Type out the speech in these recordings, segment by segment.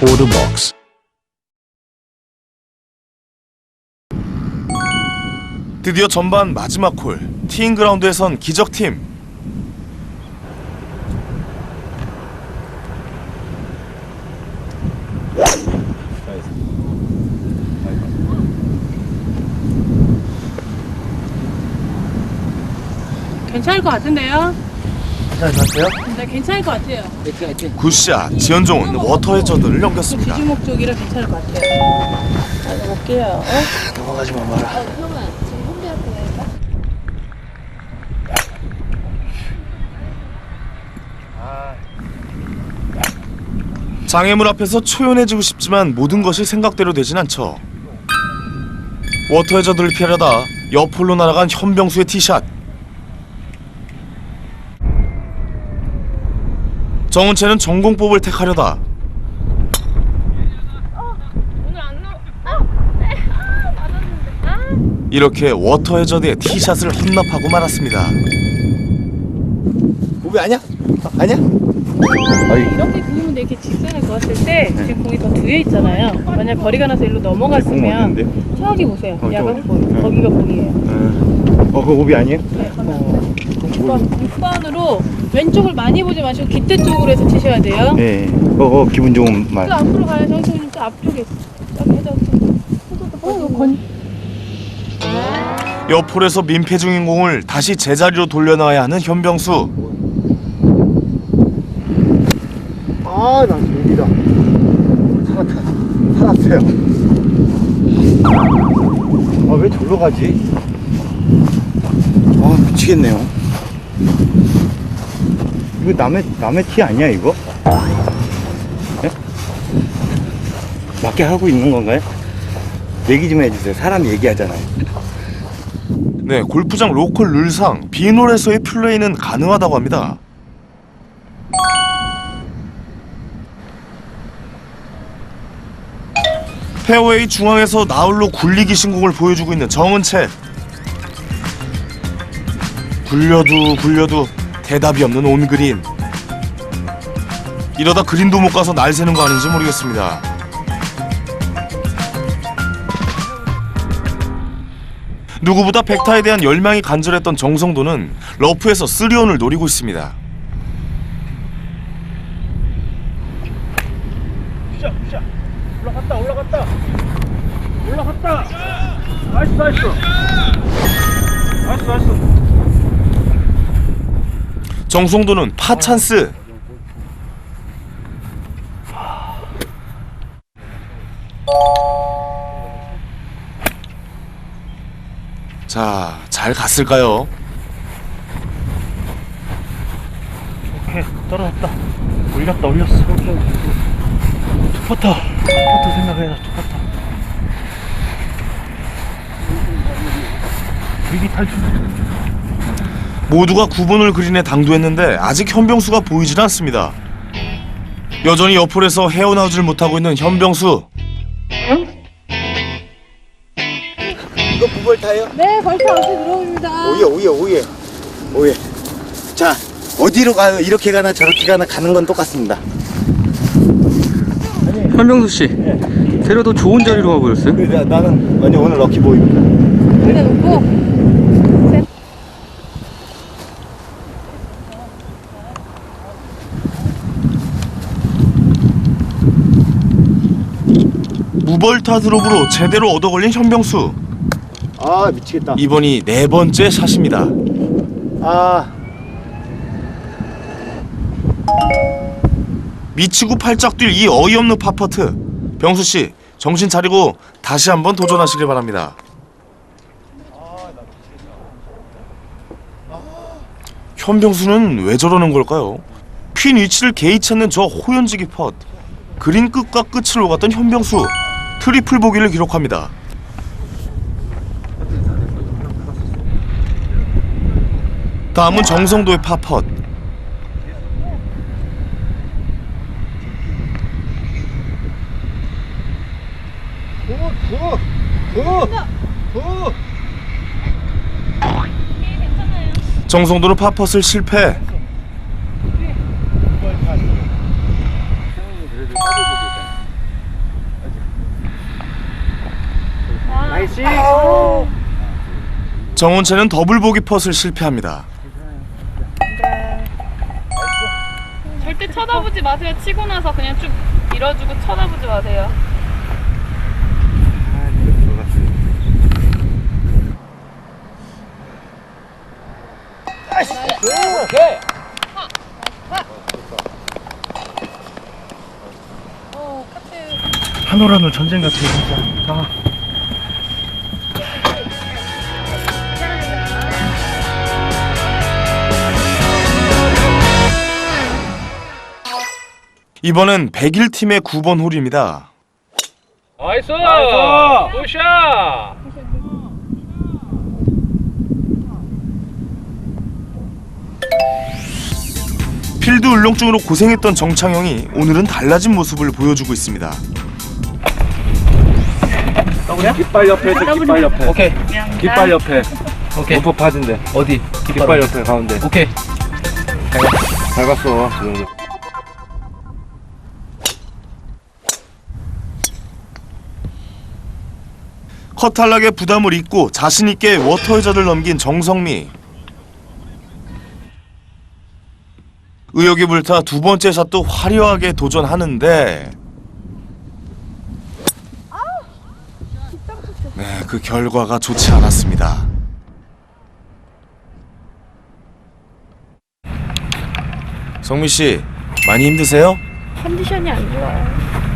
보드박스 드디어 전반 마지막 홀 티잉 그라운드에선 기적팀 괜찮을 것 같은데요? 괜찮으세요? 네, 괜찮을 것 같아요. 굿샷 지현종은 워터 해저드를 넘겼습니다 지주목 쪽이라 괜찮을 것 같아요. 자, 볼게요. 넘어가지마 마라. 장애물 앞에서 초연해지고 싶지만 모든 것이 생각대로 되진 않죠 워터 해저드를 피하려다 옆홀로 날아간 현병수의 티샷 정은채는 전공법을 택하려다 오늘 안 나오. 아, 네. 아, 맞았는데. 아. 이렇게 워터 해저드의 티샷을 혼납하고 말았습니다 우비 아니야? 아니야? 이렇게 그림은 이렇게 직선을 그었을 때 지금 공이 더 뒤에 있잖아요. 만약 거리가 나서 일로 넘어갔으면 저기 보세요. 어, 야간 저기. 볼. 네. 거기가 공이에요. 어, 그거 우비 아니에요? 네, 가면 6번, 6번으로 왼쪽을 많이 보지 마시고 깃대 쪽으로 해서 치셔야 돼요. 네. 어, 어 기분 좋은 말. 또 앞으로 가요. 정수님 또 앞쪽에. 어. 옆홀에서 민폐 중인 공을 다시 제자리로 돌려놔야 하는 현병수 아, 나 여기다. 살았다. 살았어요. 아, 왜 절로 가지? 아, 미치겠네요. 이거 남의, 남의 티 아니야, 이거? 예? 맞게 하고 있는 건가요? 얘기 좀 해주세요. 사람 얘기하잖아요. 네, 골프장 로컬 룰상 빈홀에서의 플레이는 가능하다고 합니다. 페어웨이 중앙에서 나홀로 굴리기 신공을 보여주고 있는 정은채. 굴려도 굴려도 대답이 없는 온그린. 이러다 그린도 못 가서 날 새는 거 아닌지 모르겠습니다. 누구보다 백타에 대한 열망이 간절했던 정성도는 러프에서 쓰리온을 노리고 있습니다. 푸샷 푸샷 올라갔다 올라갔다 올라갔다 나이스 나이스 나이스 정성도는 파 찬스. 자, 잘 갔을까요? 오케이 떨어졌다 올렸다 올렸어 투퍼터 투퍼터 생각해라 투퍼터 위기 탈출 모두가 9번을 그린에 당도했는데 아직 현병수가 보이질 않습니다. 여전히 옆홀에서 헤어나오질 못하고 있는 현병수. 이거 구벌타예요? 네, 벌써 앞에 들어옵니다. 오예 오예 오예 오예 자 어디로 가요 이렇게 가나 저렇게 가나 가는 건 똑같습니다 현병수 씨, 데려도 좋은 자리로 가버렸어요? 나, 나는 완전 오늘 럭키 보입니다 여기다 놓고. 무벌타 드롭으로 제대로 얻어걸린 현병수. 아 미치겠다 이번이 네 번째 샷입니다. 아 미치고 팔짝 뛸 이 어이없는 파퍼트. 병수 씨, 정신 차리고 다시 한번 도전하시길 바랍니다. 현병수는 왜 저러는 걸까요? 퀸 위치를 개의치 않는 저 호연지기 펫. 그린 끝과 끝을 오갔던 현병수. 트리플 보기를 기록합니다. 다음은 정성도의 파펫. 정성도는 파펫을 실패. 정원채는 더블 보기 펫을 실패합니다. 절대 쳐다보지 마세요. 치고 나서 그냥 쭉 밀어주고 쳐다보지 마세요. 한올 한올 전쟁 같아 진짜. 아. 이번엔 101 팀의 9번 홀입니다. 나이스! 굿샷! 필드 울렁증으로 고생했던 정창영이 오늘은 달라진 모습을 보여주고 있습니다. 깃발 옆에 있어, 깃발 옆에. 오케이 깃발 옆에. 오케이 오퍼 파진데. 어디 깃발 옆에 가운데. 오케이 잘 봤어, 그 정도. 컷 탈락의 부담을 잊고 자신 있게 워터 해저를 넘긴 정성미. 의욕이 불타 두 번째 샷도 화려하게 도전하는데 네, 그 결과가 좋지 않았습니다. 성미 씨, 많이 힘드세요? 컨디션이 안 좋아요.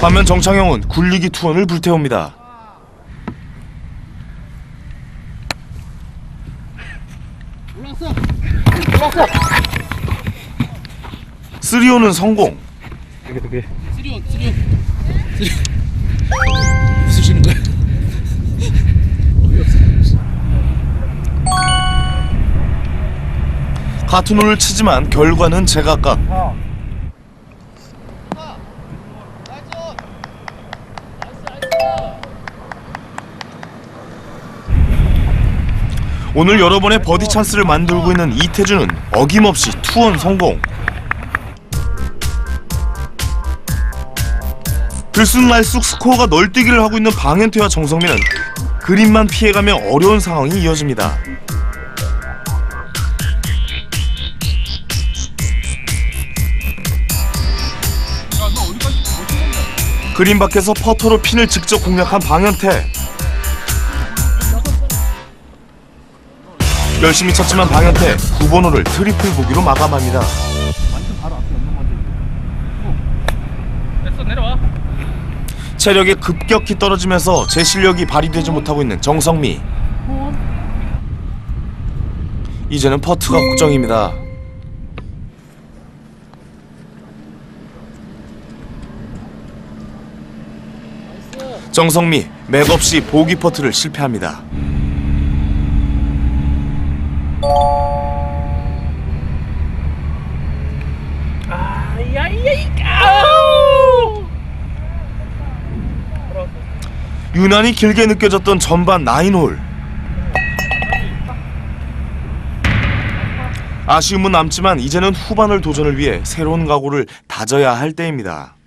반면 정창영은 굴리기 투혼을 불태웁니다. 쓰리온은 성공. 같은 홀을 치지만 결과는 제각각. 오늘 여러 번의 버디 찬스를 만들고 있는 이태준은 어김없이 투원 성공. 들쑥날쑥 스코어가 널뛰기를 하고 있는 방현태와 정성민은 그림만 피해가며 어려운 상황이 이어집니다. 그림 밖에서 퍼터로 핀을 직접 공략한 방현태. 열심히 쳤지만 방현태 9번 홀을 트리플 보기로 마감합니다. 체력이 급격히 떨어지면서 제 실력이 발휘되지 못하고 있는 정성미. 이제는 퍼트가 걱정입니다. 정성미 맥없이 보기 퍼트를 실패합니다. 유난히 길게 느껴졌던 전반 9홀. 아쉬움은 남지만 이제는 후반을 도전을 위해 새로운 각오를 다져야 할 때입니다.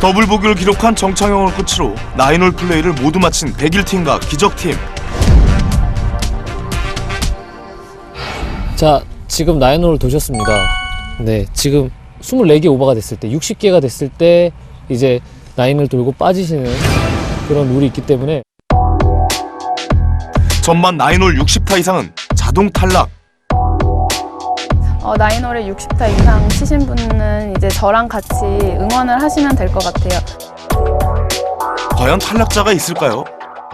더블 보기를 기록한 정창영을 끝으로 9홀 플레이를 모두 마친 101팀과 기적팀. 자, 지금 나인홀을 도셨습니다. 네, 지금 24개 오버가 됐을 때, 60개가 됐을 때 이제 나인을 돌고 빠지시는 그런 룰이 있기 때문에 전반 9홀 60타 이상은 자동 탈락. 어, 나인홀에 60타 이상 치신 분은 이제 저랑 같이 응원을 하시면 될 것 같아요. 과연 탈락자가 있을까요?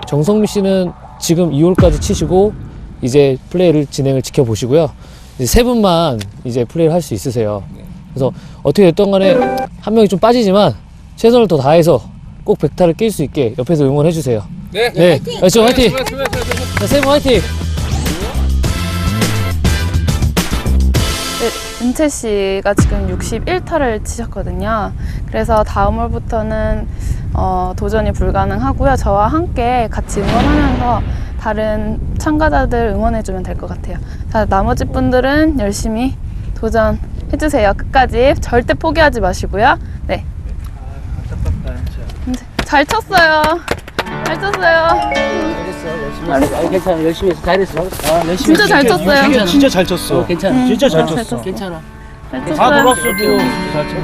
정성미 씨는 지금 2홀까지 치시고 이제 플레이를 진행을 지켜보시고요. 이제 세 분만 이제 플레이를 할 수 있으세요. 그래서 어떻게 됐던 간에 한 명이 좀 빠지지만 최선을 더 다해서 꼭 백타를 낄 수 있게 옆에서 응원해 주세요. 네. 네, 화이팅! 화이팅! 자, 세분 화이팅! 네, 은채 씨가 지금 61타를 치셨거든요. 그래서 다음 홀부터는 어, 도전이 불가능하고요. 저와 함께 같이 응원하면서 다른 참가자들 응원해주면 될 것 같아요. 자, 나머지 분들은 열심히 도전해주세요. 끝까지 절대 포기하지 마시고요. 네. 잘 쳤어요. 잘 쳤어요. 괜찮아 열심히 해서 잘했어 아, 열심히 진짜 잘 쳤어요. 괜찮아. 진짜 잘 쳤어. 어, 괜찮아 음, 진짜 잘잘 쳤어. 쳤어. 괜찮아 잘다 쳤어요. 놀았어 지금. 잘 쳤어.